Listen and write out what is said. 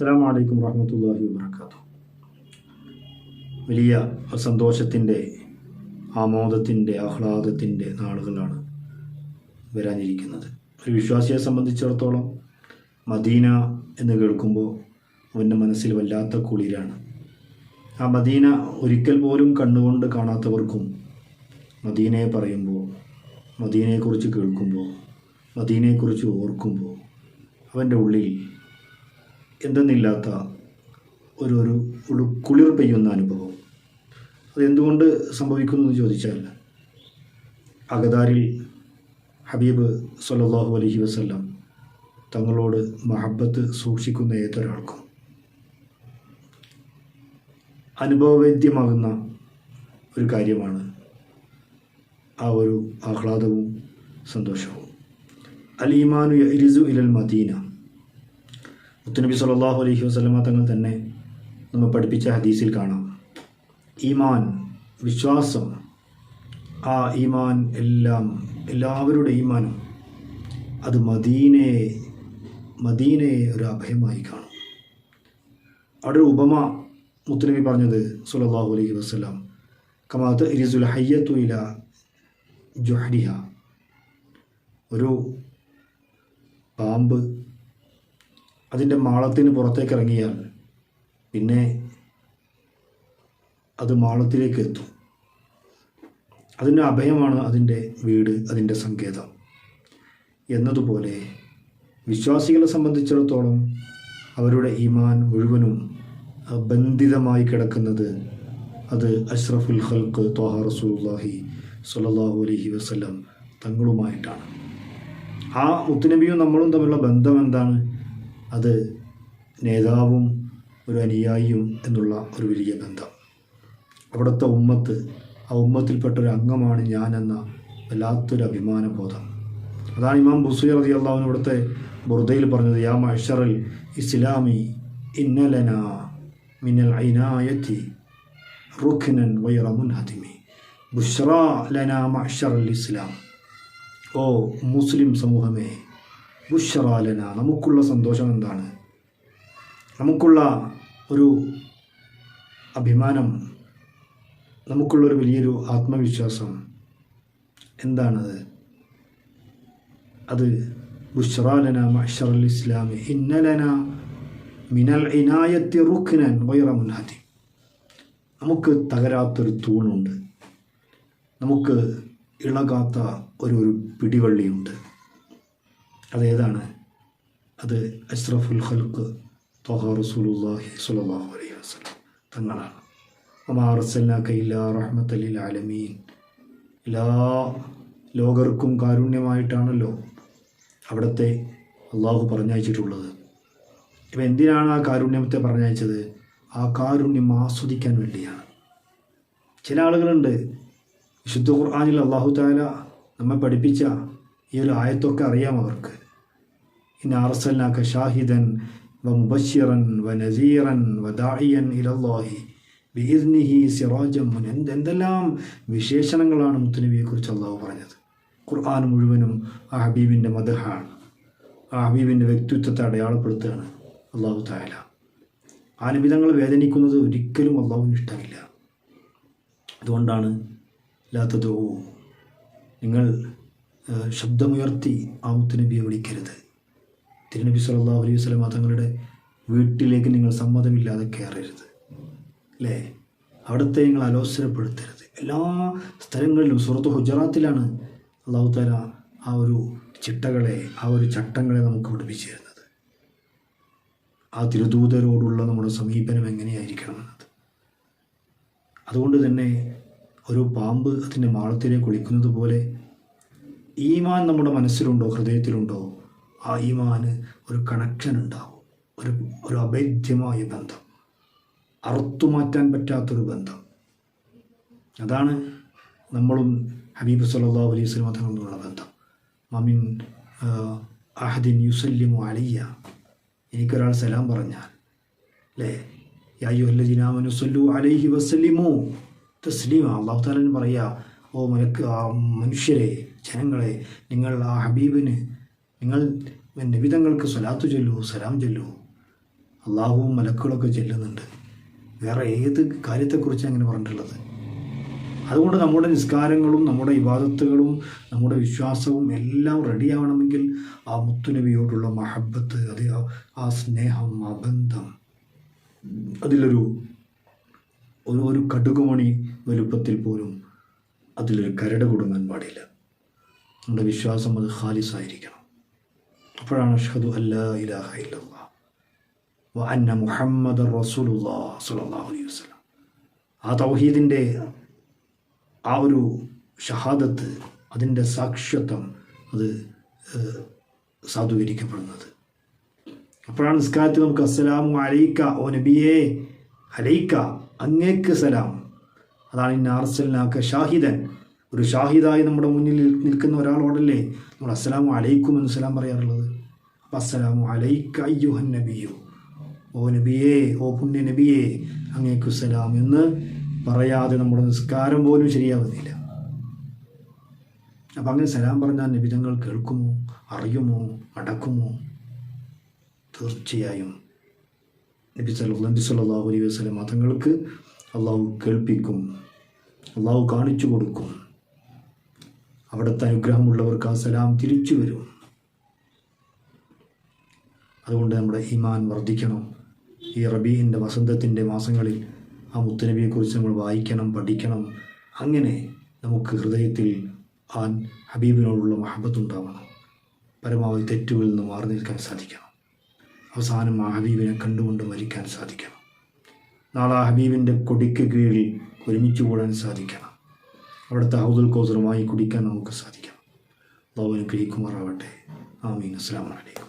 അസ്സാം വലൈക്കും വാഹമത്തല്ലാഹി വാബർക്കാത്തു വലിയ സന്തോഷത്തിന്റെ ആമോദത്തിന്റെ ആഹ്ലാദത്തിന്റെ നാളുകളാണ് വരാനിരിക്കുന്നത്. ഒരു വിശ്വാസിയെ സംബന്ധിച്ചിടത്തോളം മദീന എന്ന് കേൾക്കുമ്പോൾ അവന്റെ മനസ്സിൽ വല്ലാത്ത കുളിരാണ്. ആ മദീന ഒരിക്കൽ പോലും കണ്ണുകൊണ്ട് കാണാത്തവർക്കും മദീനയെ പറയുമ്പോൾ മദീനയെക്കുറിച്ച് കേൾക്കുമ്പോൾ മദീനയെക്കുറിച്ച് ഓർക്കുമ്പോൾ അവന്റെ ഉള്ളിൽ എന്തെന്നില്ലാത്ത ഒരു ഒരു ഒരു കുളിർ പെയ്യുന്ന അനുഭവം. അതെന്തുകൊണ്ട് സംഭവിക്കുന്നു എന്ന് ചോദിച്ചാൽ അഗതാരിൽ ഹബീബ് സല്ലാഹു അലഹി വസല്ലം തങ്ങളോട് മഹബത്ത് സൂക്ഷിക്കുന്ന ഏതൊരാൾക്കും അനുഭവവേദ്യമാകുന്ന ഒരു കാര്യമാണ് ആ ഒരു ആഹ്ലാദവും സന്തോഷവും. അൽ ഇരിസു ഇലൽ മദീന. മുത്തുനബി സല്ലല്ലാഹു അലഹി വസ്ലമ തങ്ങൾ തന്നെ നമ്മൾ പഠിപ്പിച്ച ഹദീസിൽ കാണാം. ഈമാൻ വിശ്വാസം ആ ഈമാൻ എല്ലാം എല്ലാവരുടെ ഈമാനും അത് മദീനയെ മദീനയെ ഒരു അഭയമായി കാണും. അവിടെ ഒരു ഉപമ മുത്തുനബി പറഞ്ഞത് സുലല്ലാഹു അലൈഹി വസ്ലാം കമാത്ത് ഇരിസുൽ ഹയ്യത്തു ഇല ജുഹരിഹ. ഒരു പാമ്പ് അതിന്റെ മാളത്തിന് പുറത്തേക്ക് ഇറങ്ങിയാൽ പിന്നെ അത് മാളത്തിലേക്ക് എത്തും അതിന്റെ അഭയമാണ് അതിന്റെ വീട് അതിന്റെ സങ്കേതം. എന്നതുപോലെ വിശ്വാസികളെ സംബന്ധിച്ചിടത്തോളം അവരുടെ ഈമാൻ മുഴുവനും ബന്ധിതമായി കിടക്കുന്നത് അത് അഷ്റഫുൽ ഖൽക്ക് തോഹ റസൂലുള്ളാഹി സ്വല്ലല്ലാഹു അലഹി വസ്ലം തങ്ങളുമായിട്ടാണ്. ആ മുത്തുനബിയും നമ്മളും തമ്മിലുള്ള ബന്ധം എന്താണ്? അത് നേതാവും ഒരു അനുയായിയും എന്നുള്ള ഒരു വലിയ ബന്ധം. അവിടുത്തെ ഉമ്മത്ത് ആ ഉമ്മത്തിൽപ്പെട്ട ഒരു അംഗമാണ് ഞാനെന്ന വല്ലാത്തൊരു അഭിമാനബോധം. അതാണ് ഇമാം ബുസൈർ അതി അള്ളാഹുവിന് ഇവിടുത്തെ ബുർദയിൽ പറഞ്ഞത് യാ മഷറൽ ഇസ്ലാമി ഇന്നലന മിനൽ ഐനായത്തി റുഖ്നൻ വൈറമുൻ ഹതിമി ബുഷ്റ ലന മഷറൽ ഇസ്ലാം. ഓ മുസ്ലിം സമൂഹമേ ബുഷറാലന നമുക്കുള്ള സന്തോഷം എന്താണ്? നമുക്കുള്ള ഒരു അഭിമാനം നമുക്കുള്ളൊരു വലിയൊരു ആത്മവിശ്വാസം എന്താണത്? അത് ബുഷറാലന മഷറൽ ഇസ്ലാമി. ഇന്നലന മിനൽ ഇനായത്തി റുഖ്നൻ വൈറ മുൻഹതി നമുക്ക് തകരാത്തൊരു തൂണുണ്ട്. നമുക്ക് ഇളകാത്ത ഒരു ഒരു പിടിവള്ളിയുണ്ട്. അതേതാണ് അത് അഷ്റഫുൽ ഖൽക്ക് തൊഹ റസൂലുല്ലാഹി സ്വല്ലല്ലാഹു അലൈഹി വസല്ലം തങ്ങളാണ്. അമാർസല്ലാക്ക ഇല്ലാ റഹ്മത്തലിൽ ആലമീൻ. എല്ലാ ലോകർക്കും കാരുണ്യമായിട്ടാണല്ലോ അവിടുത്തെ അള്ളാഹു പറഞ്ഞയച്ചിട്ടുള്ളത്. ഇപ്പം എന്തിനാണ് ആ കാരുണ്യത്തെ പറഞ്ഞയച്ചത്? ആ കാരുണ്യം ആസ്വദിക്കാൻ വേണ്ടിയാണ്. ചില ആളുകളുണ്ട് വിശുദ്ധ ഖുർആാനിൽ അള്ളാഹു താല നമ്മെ പഠിപ്പിച്ച ഈ ഒരു ആയത്തൊക്കെ അറിയാം അവർക്ക്. വ നസീറൻ വ ദാഇയൻ ഇലല്ലാഹി ബിഇദ്നിഹി സിറാജം മുൻ എന്ത് എന്തെല്ലാം വിശേഷണങ്ങളാണ് മുത്തുനബിയെക്കുറിച്ച് അള്ളാഹു പറഞ്ഞത്? ഖുർആൻ മുഴുവനും ആ ഹബീബിന്റെ മദഹാണ്. ആ ഹബീബിന്റെ വ്യക്തിത്വത്തെ അടയാളപ്പെടുത്തുകയാണ് അള്ളാഹു താല ആ വേദനിക്കുന്നത് ഒരിക്കലും അള്ളാഹുവിന് ഇഷ്ടമില്ല. അതുകൊണ്ടാണ് ലാത്തതോ നിങ്ങൾ ശബ്ദമുയർത്തി ആ മുത്തുനബിയെ വിളിക്കരുത്. തിരുനബി സല്ലല്ലാഹു അലൈഹി സ്വലമ തങ്ങളുടെ വീട്ടിലേക്ക് നിങ്ങൾ സമ്മതമില്ലാതെ കയറരുത്. അല്ലേ അവിടുത്തെ നിങ്ങൾ അലോസരപ്പെടുത്തരുത്. എല്ലാ സ്ഥലങ്ങളിലും സുഹൃത്ത് ഹുജറാത്തിലാണ് അള്ളാഹു താല ആ ഒരു ചിട്ടകളെ ആ ഒരു ചട്ടങ്ങളെ നമുക്ക് പഠിപ്പിച്ചു തരുന്നത് ആ തിരുദൂതരോടുള്ള നമ്മുടെ സമീപനം എങ്ങനെയായിരിക്കണമെന്നത് അതുകൊണ്ട് തന്നെ ഒരു പാമ്പ് അതിന്റെ മാളത്തിലേക്ക് ഒളിക്കുന്നത് പോലെ ഈമാൻ നമ്മുടെ മനസ്സിലുണ്ടോ ഹൃദയത്തിലുണ്ടോ? ആ ഈമാന് ഒരു കണക്ഷൻ ഉണ്ടാവും. ഒരു ഒരു അഭേദ്യമായ ബന്ധം. അറുത്തുമാറ്റാൻ പറ്റാത്തൊരു ബന്ധം. അതാണ് നമ്മളും ഹബീബ് സല്ലാ അലൈഹി വസല്ലം തങ്ങളുള്ള ബന്ധം. മമിൻ അഹദിൻ യുസല്ലിമു അലിയ എനിക്കൊരാൾ സലാം പറഞ്ഞാൽ അല്ലേ യായുഹല്ലജിനാമനു സല്ലു അലൈഹി വസല്ലിമു തസ്ലീമ. അള്ളാഹു താലൻ പറയുക ഓ മലക്ക് ആ മനുഷ്യരെ ജനങ്ങളെ നിങ്ങൾ ആ ഹബീബിന് നിങ്ങൾ നിബിതങ്ങൾക്ക് സ്വലാത്ത് ചൊല്ലൂ സലാം ചൊല്ലൂ. അള്ളാഹുവും മലക്കുകളൊക്കെ ചെല്ലുന്നുണ്ട്. വേറെ ഏത് കാര്യത്തെക്കുറിച്ചാണ് അങ്ങനെ പറഞ്ഞിട്ടുള്ളത്? അതുകൊണ്ട് നമ്മുടെ നിസ്കാരങ്ങളും നമ്മുടെ ഇബാദത്തുകളും നമ്മുടെ വിശ്വാസവും എല്ലാം റെഡിയാവണമെങ്കിൽ ആ മുത്തുനബിയോടുള്ള മഹബത്ത് അത് ആ- സ്നേഹം ആ ബന്ധം അതിലൊരു ഒരു ഒരു കടുകുമണി വലുപ്പത്തിൽ പോലും അതിലൊരു കരട് കൊടുങ്ങാൻ പാടില്ല. നമ്മുടെ വിശ്വാസം അത് ഖാലിസായിരിക്കണം. അപ്പോഴാണ് അഷ്ഹദു അല്ലാ ഇലാഹ വ അന്ന മുഹമ്മദ് റസൂലുല്ലാ സ്വല്ലല്ലാഹു അലൈഹി വസല്ലം. ആ തൗഹീദിന്റെ ആ ഒരു ഷഹാദത്ത് അതിന്റെ സാക്ഷ്യത്വം അത് സാധൂകരിക്കപ്പെടുന്നത്. അപ്പോഴാണ് നിസ്കാരത്തിൽ നമുക്ക് അസ്സലാമു അലൈക്ക ഓ നബിയെ അലൈക്ക അങ്ങേക്ക് സലാം. അതാണ് ഇന്ന അർസലിനാക്ക ഷാഹിദൻ. ഒരു ഷാഹിദായി നമ്മുടെ മുന്നിൽ നിൽക്കുന്ന ഒരാളോടല്ലേ നമ്മൾ അസ്സലാമു അലൈക്കും എന്ന് സലാം പറയാറുള്ളത്? അപ്പം അസ്സലാമു അലൈക്ക അയ്യുഹൻ നബിയോ. ഓ നബിയേ ഓ പുണ്യ നബിയേ അങ്ങേക്കു സലാം എന്ന് പറയാതെ നമ്മുടെ നിസ്കാരം പോലും ശരിയാവുന്നില്ല. അപ്പം അങ്ങനെ സലാം പറഞ്ഞാൽ നബിതങ്ങൾ കേൾക്കുമോ? അറിയുമോ? അടക്കുമോ തീർച്ചയായും നബി നബി സല്ലല്ലാഹു അലൈഹി വസല്ലം മതങ്ങൾക്ക് അള്ളാഹു കേൾപ്പിക്കും അള്ളാഹു കാണിച്ചു കൊടുക്കും. അവിടുത്തെ അനുഗ്രഹമുള്ളവർക്ക് ആ സലാം തിരിച്ചു വരും. അതുകൊണ്ട് നമ്മുടെ ഈമാൻ വർദ്ധിക്കണം. ഈ റബീന്റെ വസന്തത്തിന്റെ മാസങ്ങളിൽ ആ മുത്തനബിയെക്കുറിച്ച് നമ്മൾ വായിക്കണം പഠിക്കണം. അങ്ങനെ നമുക്ക് ഹൃദയത്തിൽ ആ ഹബീബിനോടുള്ള മഹബത്തുണ്ടാവണം പരമാവധി തെറ്റുകളിൽ നിന്ന് മാറി നിൽക്കാൻ സാധിക്കണം. അവസാനം ആ ഹബീബിനെ കണ്ടുകൊണ്ട് മരിക്കാൻ സാധിക്കണം. നാളെ ആ ഹബീബിന്റെ കൊടിക്ക് കീഴിൽ ഒരുമിച്ച് കൂടാൻ സാധിക്കണം. അവിടുത്തെ ഹൗദുൽ കോസറുമായി കുടിക്കാൻ നമുക്ക് സാധിക്കണം. അള്ളാഹു അനുഗ്രഹിക്കുമാറാവട്ടെ ആമീൻ. അസ്സാം വലൈക്കും